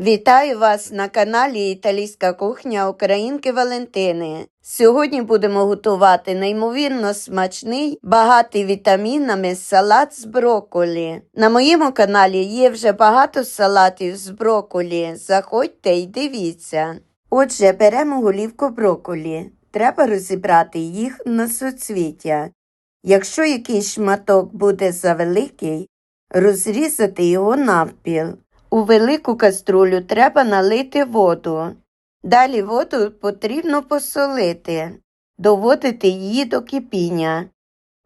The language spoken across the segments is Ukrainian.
Вітаю вас на каналі Італійська кухня Українки Валентини. Сьогодні будемо готувати неймовірно смачний, багатий вітамінами салат з брокколі. На моєму каналі є вже багато салатів з брокколі. Заходьте і дивіться. Отже, беремо голівку брокколі. Треба розібрати їх на суцвіття. Якщо якийсь шматок буде завеликий, розрізати його навпіл. У велику каструлю треба налити воду. Далі воду потрібно посолити, доводити її до кипіння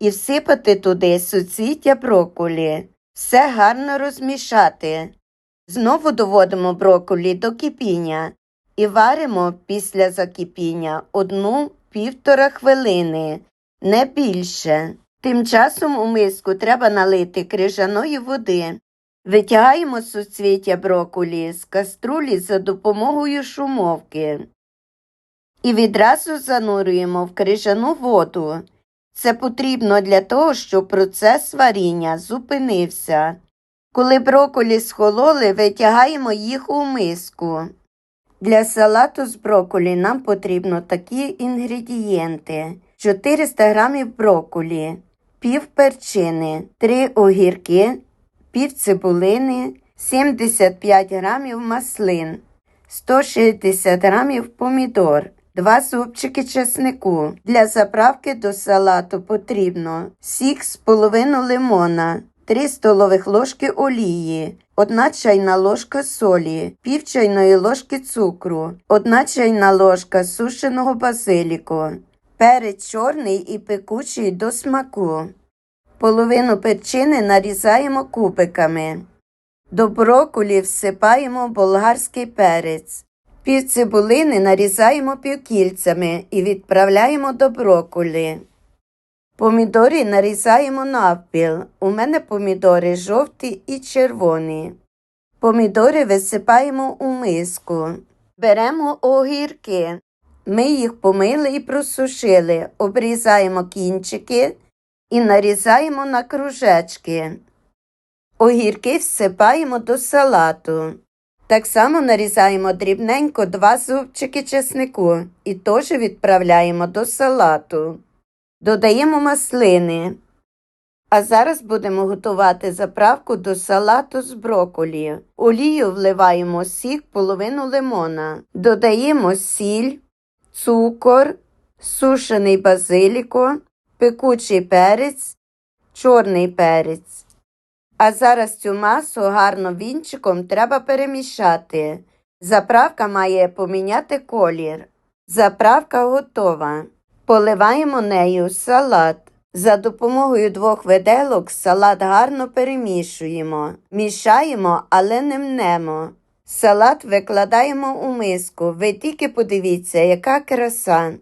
і всипати туди суцвіття брокколі. Все гарно розмішати. Знову доводимо брокколі до кипіння і варимо після закипіння одну-півтора хвилини, не більше. Тим часом у миску треба налити крижаної води. Витягаємо суцвіття брокколі з каструлі за допомогою шумовки і відразу занурюємо в крижану воду. Це потрібно для того, щоб процес варіння зупинився. Коли брокколі схололи, витягаємо їх у миску. Для салату з брокколі нам потрібно такі інгредієнти: 400 г брокколі, пів перчини, 3 огірки, пів цибулини, 75 грамів маслин, 160 грамів помідор, 2 зубчики чеснику. Для заправки до салату потрібно сік з половину лимона, 3 столових ложки олії, 1 чайна ложка солі, пів чайної ложки цукру, 1 чайна ложка сушеного базиліку, перець чорний і пекучий до смаку. Половину перчини нарізаємо кубиками. До брокколі всипаємо болгарський перець. Пів цибулини нарізаємо півкільцями і відправляємо до брокколі. Помідори нарізаємо навпіл. У мене помідори жовті і червоні. Помідори висипаємо у миску. Беремо огірки. Ми їх помили і просушили, обрізаємо кінчики і нарізаємо на кружечки. Огірки всипаємо до салату. Так само нарізаємо дрібненько два зубчики чеснику і теж відправляємо до салату. Додаємо маслини. А зараз будемо готувати заправку до салату з брокколі. Олію вливаємо сік половину лимона. Додаємо сіль, цукор, сушений базиліко, пекучий перець, чорний перець. А зараз цю масу гарно вінчиком треба перемішати. Заправка має поміняти колір. Заправка готова. Поливаємо нею салат. За допомогою двох виделок салат гарно перемішуємо. Мішаємо, але не мнемо. Салат викладаємо у миску. Ви тільки подивіться, яка краса.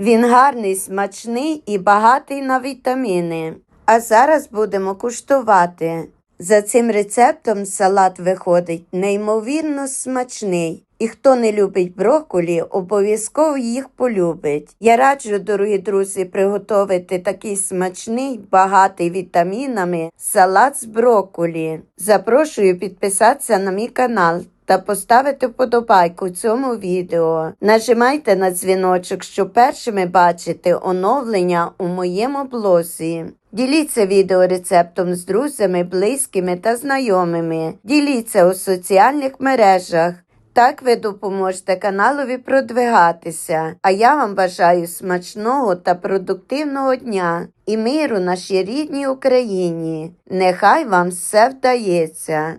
Він гарний, смачний і багатий на вітаміни. А зараз будемо куштувати. За цим рецептом салат виходить неймовірно смачний. І хто не любить брокколі, обов'язково їх полюбить. Я раджу, дорогі друзі, приготувати такий смачний, багатий вітамінами салат з брокколі. Запрошую підписатися на мій канал та поставити вподобайку цьому відео. Нажимайте на дзвіночок, щоб першими бачити оновлення у моєму блозі. Діліться відео рецептом з друзями, близькими та знайомими. Діліться у соціальних мережах. Так ви допоможете каналові продвигатися. А я вам бажаю смачного та продуктивного дня і миру нашій рідній Україні. Нехай вам все вдається.